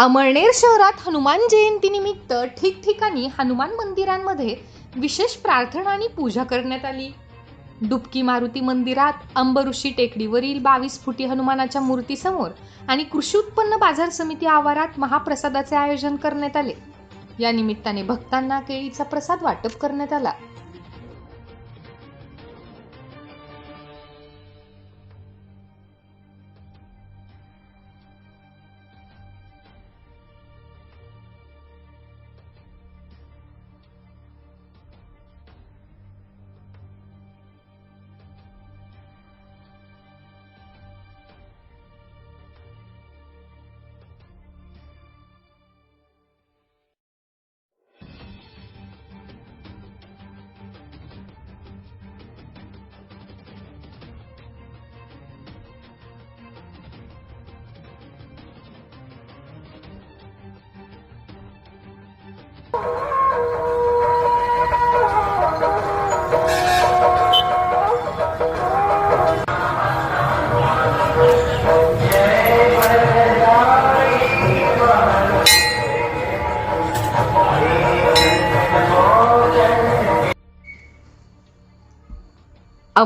अमळनेर शहरात हनुमान जयंतीनिमित्त ठिकठिकाणी हनुमान मंदिरांमध्ये विशेष प्रार्थना आणि पूजा करण्यात आली. डुबकी मारुती मंदिरात अंबऋषी टेकडीवरील बावीस फुटी हनुमानाच्या मूर्तीसमोर आणि कृषी उत्पन्न बाजार समिती आवारात महाप्रसादाचे आयोजन करण्यात आले. या निमित्ताने भक्तांना केळीचा प्रसाद वाटप करण्यात आला.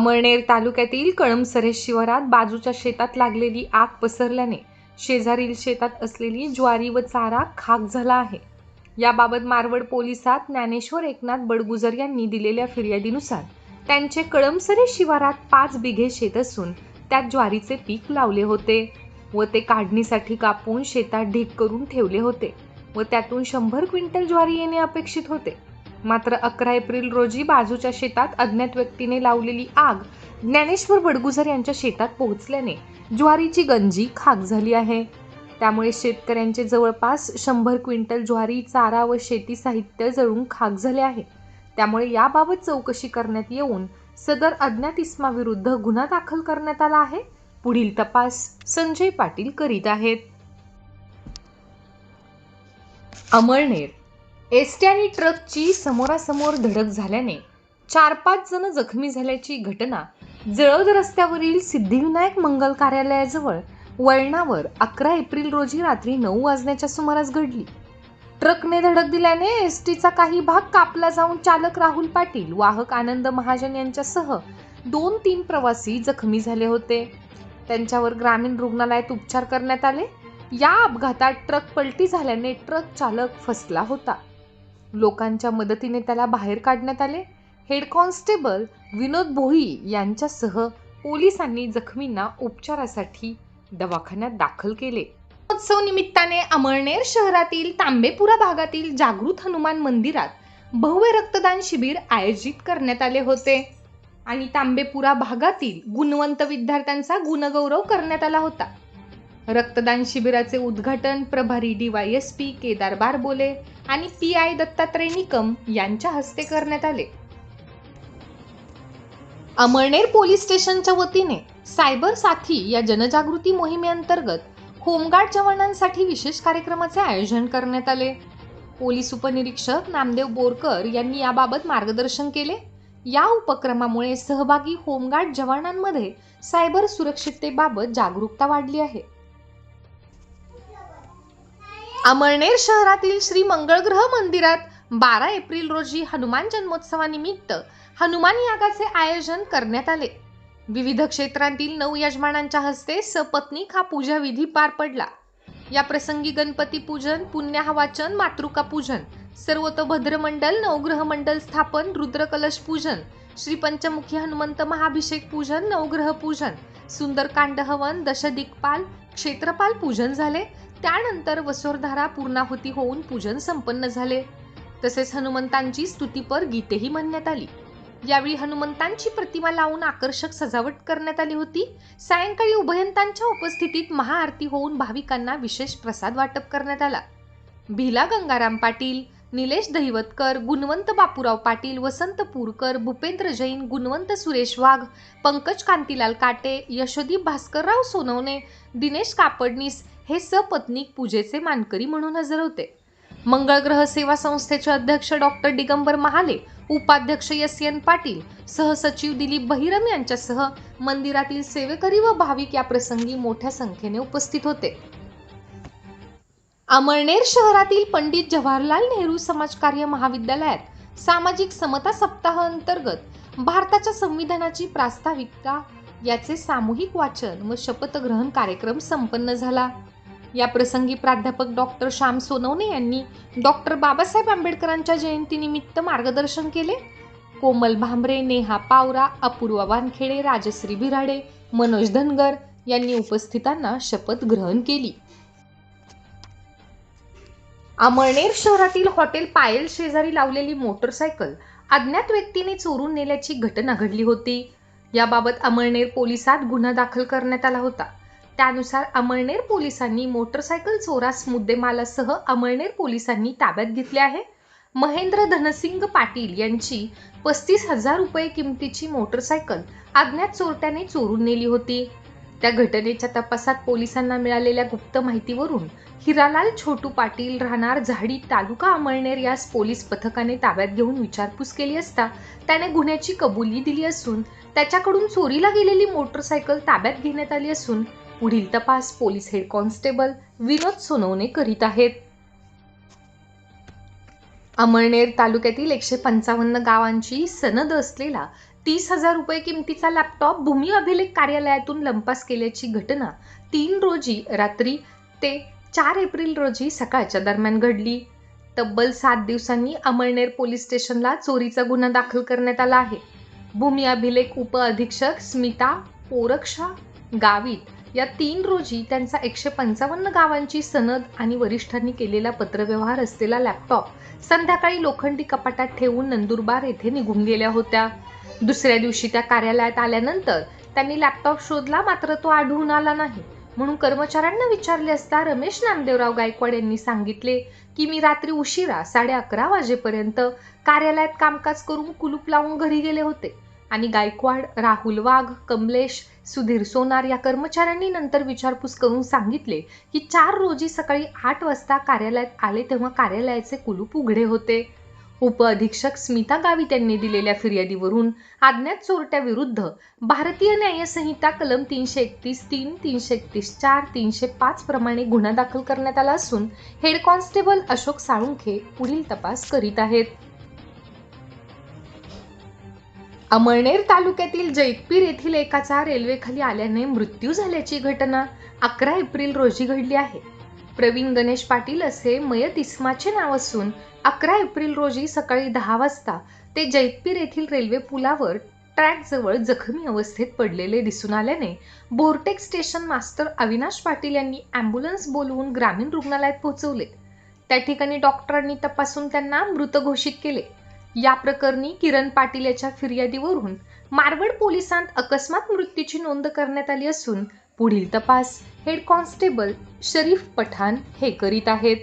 अमळनेर तालुक्यातील कळमसरे शिवारात बाजूच्या शेतात लागलेली आग पसरल्याने शेजारील शेतात असलेली ज्वारी व चारा खाक झाला आहे. याबाबत मारवड पोलिसात ज्ञानेश्वर एकनाथ बडगुजर यांनी दिलेल्या फिर्यादीनुसार त्यांचे कळमसरे शिवारात पाच बिघे शेत असून त्यात ज्वारीचे पीक लावले होते व ते काढणीसाठी कापून शेतात ढीक करून ठेवले होते व त्यातून शंभर क्विंटल ज्वारी येणे अपेक्षित होते. मात्र अकरा एप्रिल रोजी बाजूच्या शेतात अज्ञात व्यक्तीने लावलेली आग ज्ञानेश्वर बडगुजर यांच्या शेतात पोहोचल्याने ज्वारीची गंजी खाक झाली आहे. त्यामुळे शेतकऱ्यांचे जवळपास शंभर क्विंटल ज्वारी चारा व शेती साहित्य जळून खाक झाले आहे. त्यामुळे याबाबत चौकशी करण्यात येऊन सदर अज्ञात इस्माविरुद्ध गुन्हा दाखल करण्यात आला आहे. पुढील तपास संजय पाटील करीत आहेत. अमळनेर एसटी आणि ट्रकची समोरासमोर धडक झाल्याने चार पाच जण जखमी झाल्याची घटना जळद रस्त्यावरील सिद्धिविनायक मंगल कार्यालयाजवळ वळणावर अकरा एप्रिल रोजी रात्री नऊ वाजण्याच्या सुमारास घडली. ट्रकने धडक दिल्याने एस टीचा काही भाग कापला जाऊन चालक राहुल पाटील वाहक आनंद महाजन यांच्यासह दोन तीन प्रवासी जखमी झाले होते. त्यांच्यावर ग्रामीण रुग्णालयात उपचार करण्यात आले. या अपघातात ट्रक पलटी झाल्याने ट्रक चालक फसला होता. लोकांच्या मदतीने त्याला बाहेर काढण्यात आले. हेड कॉन्स्टेबल विनोद भोई यांच्यासह पोलिसांनी जखमींना उपचारासाठी दवाखान्यात दाखल केले. उत्सव निमित्ताने अमळनेर शहरातील तांबेपुरा भागातील जागृत हनुमान मंदिरात भव्य रक्तदान शिबिर आयोजित करण्यात आले होते. आणि तांबेपुरा भागातील गुणवंत विद्यार्थ्यांचा गुणगौरव करण्यात आला होता. रक्तदान शिबिराचे उद्घाटन प्रभारी डीवायएसपी केदार बारबोले आणि पी आय दत्तात्रय निकम यांच्या हस्ते करण्यात आले. अमळनेर पोलीस स्टेशनच्या वतीने सायबर साथी या जनजागृती मोहिमेअंतर्गत होमगार्ड जवानांसाठी विशेष कार्यक्रमाचे आयोजन करण्यात आले. पोलीस उपनिरीक्षक नामदेव बोरकर यांनी याबाबत मार्गदर्शन केले. या उपक्रमामुळे सहभागी होमगार्ड जवानांमध्ये सायबर सुरक्षिततेबाबत जागरूकता वाढली आहे. अमळनेर शहरातील श्री मंगळग्रह मंदिरात बारा एप्रिल रोजी हनुमान जन्मोत्सवानिमित्त हनुमान यागाचे आयोजन करण्यात आले. विविध क्षेत्रांतील नऊ यजमानांच्या हस्ते सपत्नीक हा पूजा विधी पार पडला. या प्रसंगी गणपती पूजन पुण्यहा वाचन मातृका पूजन सर्वतोभद्र मंडल नवग्रह मंडल स्थापन रुद्रकलश पूजन श्री पंचमुखी हनुमंत महाभिषेक पूजन नवग्रह पूजन सुंदरकांड हवन दशदिक्पाल क्षेत्रपाल पूजन झाले. त्यानंतर वसोरधारा पूर्णाहुती होऊन पूजन संपन्न झाले. तसेच हनुमंतांची स्तुतीपर गीतेही म्हणण्यात आली. यावेळी हनुमंतांची प्रतिमा लावून आकर्षक सजावट करण्यात आली होती. सायंकाळी उभयंतांच्या उपस्थितीत महाआरती होऊन भाविकांना विशेष प्रसाद वाटप करण्यात आला. भिला गंगाराम पाटील निलेश दहिवतकर गुणवंत बापूराव पाटील वसंत पूरकर भूपेंद्र जैन गुणवंत सुरेश वाघ पंकज कांतीलाल काटे यशोदीप भास्करराव सोनवणे दिनेश कापडनीस हे सपत्नीक पूजेचे मानकरी म्हणून हजर होते मंगळग्रह सेवा संस्थेचे अध्यक्ष डॉक्टर दिगंबर महाले उपाध्यक्ष एस. एन. पाटील सहसचिव दिलीप बहिरम यांच्यासह मंदिरातील सेवेकरी व भाविक या प्रसंगी मोठ्या संख्येने उपस्थित होते. अमळनेर शहरातील पंडित जवाहरलाल नेहरू समाजकार्य महाविद्यालयात सामाजिक समता सप्ताह अंतर्गत भारताच्या संविधानाची प्रास्ताविकता याचे सामूहिक वाचन व शपथग्रहण कार्यक्रम संपन्न झाला. या प्रसंगी प्राध्यापक डॉक्टर श्याम सोनवणे यांनी डॉक्टर बाबासाहेब आंबेडकरांच्या जयंतीनिमित्त मार्गदर्शन केले. कोमल भांबरे नेहा पावरा अपूर्वा वानखेडे राजश्री बिराडे मनोज धनगर यांनी उपस्थितांना शपथ ग्रहण केली. अमळनेर शहरातील हॉटेल पायल शेजारी लावलेली मोटरसायकल अज्ञात व्यक्तीने चोरून नेल्याची घटना घडली होती. याबाबत अमळनेर पोलिसात गुन्हा दाखल करण्यात आला होता. त्यानुसार अमळनेर पोलिसांनी मोटरसायकल चोरास मुद्देमालासह अमळनेर पोलिसांनी ताब्यात घेतले आहे. महेंद्र धनसिंग पाटील यांची पस्तीस हजार रुपये किमतीची मोटरसायकल अज्ञात चोरट्याने चोरून नेली होती. त्या घटनेच्या तपासात पोलिसांना मिळालेल्या गुप्त माहितीवरून हिरालाल छोटू पाटील राहणार झाडी तालुका अमळनेर यास पोलीस पथकाने ताब्यात घेऊन विचारपूस केली असता त्याने गुन्ह्याची कबुली दिली असून त्याच्याकडून चोरीला गेलेली मोटरसायकल ताब्यात घेण्यात आली असून पुढील तपास police head constable Vinod Sonawane करीत आहेत. अमळनेर तालुक्यातील एकशे पंचावन्न गावांची सनद असलेला तीस हजार रुपये किमतीचा लॅपटॉप भूमी अभिलेख कार्यालयातून लंपास केल्याची घटना तीन रोजी रात्री ते चार एप्रिल रोजी सकाळच्या दरम्यान घडली. तब्बल सात दिवसांनी अमळनेर पोलीस स्टेशनला चोरीचा गुन्हा दाखल करण्यात आला आहे. भूमी अभिलेख उप अधीक्षक स्मिता पोरक्षा गावित या तीन रोजी त्यांचा एकशे पंचावन्न गावांची सनद आणि वरिष्ठांनी केलेला पत्रव्यवहार असलेला लॅपटॉप संध्याकाळी लोखंडी कपाटात ठेवून नंदुरबार येथे निघून गेल्या होत्या. दुसऱ्या दिवशी त्या कार्यालयात आल्यानंतर त्यांनी लॅपटॉप शोधला मात्र तो आढळून आला नाही. म्हणून कर्मचाऱ्यांना विचारले असता रमेश नामदेवराव गायकवाड यांनी सांगितले की मी रात्री उशिरा साडे अकरा वाजेपर्यंत कार्यालयात कामकाज करून कुलूप लावून घरी गेले होते. आणि गायकवाड राहुल वाघ कमलेश सुधीर सोनार या कर्मचाऱ्यांनी नंतर विचारपूस करून सांगितले की चार रोजी सकाळी आठ वाजता कार्यालयात आले तेव्हा कार्यालयाचे कुलूप उघडे होते. उप अधीक्षक स्मिता गावित यांनी दिलेल्या फिर्यादीवरून अज्ञात चोरट्याविरुद्ध भारतीय न्यायसंहिता कलम तीनशे एकतीस तीन तीनशे एकतीस चार तीनशे पाच प्रमाणे गुन्हा दाखल करण्यात आला असून हेड कॉन्स्टेबल अशोक साळुंखे पुढील तपास करीत आहेत. अमळनेर तालुक्यातील जैतपीर येथील एकाचा रेल्वेखाली आल्याने मृत्यू झाल्याची घटना अकरा एप्रिल रोजी घडली आहे. प्रवीण गणेश पाटील असे मयत इस्माचे नाव असून अकरा एप्रिल रोजी सकाळी दहा वाजता ते जैतपीर येथील रेल्वे पुलावर ट्रॅकजवळ जखमी अवस्थेत पडलेले दिसून आल्याने बोरटेक स्टेशन मास्टर अविनाश पाटील यांनी ॲम्ब्युलन्स बोलवून ग्रामीण रुग्णालयात पोहोचवले. त्या ठिकाणी डॉक्टरांनी तपासून त्यांना मृत घोषित केले. या प्रकरणी किरण पाटील याच्या फिर्यादीवरून मारवड पोलिसांत अकस्मात मृत्यूची नोंद करण्यात आली असून पुढील तपास हेड कॉन्स्टेबल शरीफ पठाण हे करीत आहेत.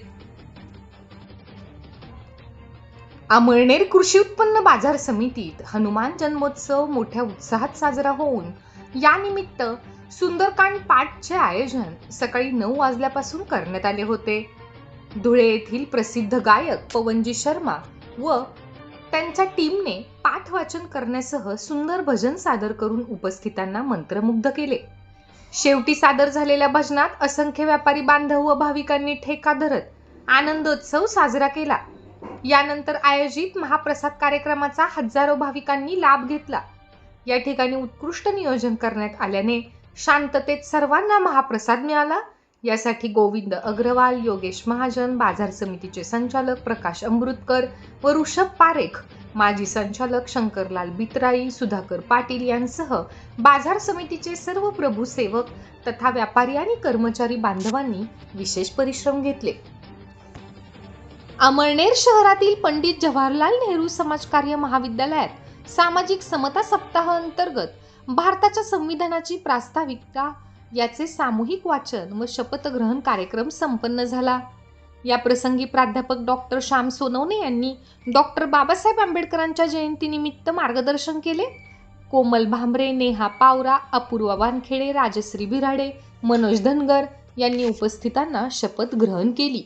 अमळनेर कृषी उत्पन्न बाजार समितीत हनुमान जन्मोत्सव मोठ्या उत्साहात साजरा होऊन यानिमित्त सुंदरकांड पाठचे आयोजन सकाळी नऊ वाजल्यापासून करण्यात आले होते. धुळे येथील प्रसिद्ध गायक पवनजी शर्मा व त्यांच्या टीमने पाठ वाचन करण्यासह सुंदर भजन सादर करून उपस्थितांना मंत्रमुग्ध केले. शेवटी सादर झालेल्या भजनात असंख्य व्यापारी बांधव व भाविकांनी ठेका धरत आनंदोत्सव साजरा केला. यानंतर आयोजित महाप्रसाद कार्यक्रमाचा हजारो भाविकांनी लाभ घेतला. या ठिकाणी उत्कृष्ट नियोजन करण्यात आल्याने शांततेत सर्वांना महाप्रसाद मिळाला. यासाठी गोविंद अग्रवाल योगेश महाजन बाजार समितीचे संचालक प्रकाश अमृतकर व ऋषभ पारेख माजी संचालक शंकरलाल बितराई सुधाकर पाटील यांसह बाजार समितीचे सर्व प्रभू सेवक तथा व्यापारी आणि कर्मचारी बांधवांनी विशेष परिश्रम घेतले. अमळनेर शहरातील पंडित जवाहरलाल नेहरू समाजकार्य महाविद्यालयात सामाजिक समता सप्ताह अंतर्गत भारताच्या संविधानाची प्रास्ताविकता याचे सामूहिक वाचन व शपथग्रहण कार्यक्रम संपन्न झाला. या प्रसंगी प्राध्यापक डॉक्टर श्याम सोनवणे यांनी डॉक्टर बाबासाहेब आंबेडकरांच्या जयंतीनिमित्त मार्गदर्शन केले. कोमल भांबरे नेहा पावरा अपूर्वा वानखेडे राजश्री बिराडे मनोज धनगर यांनी उपस्थितांना शपथ ग्रहण केली.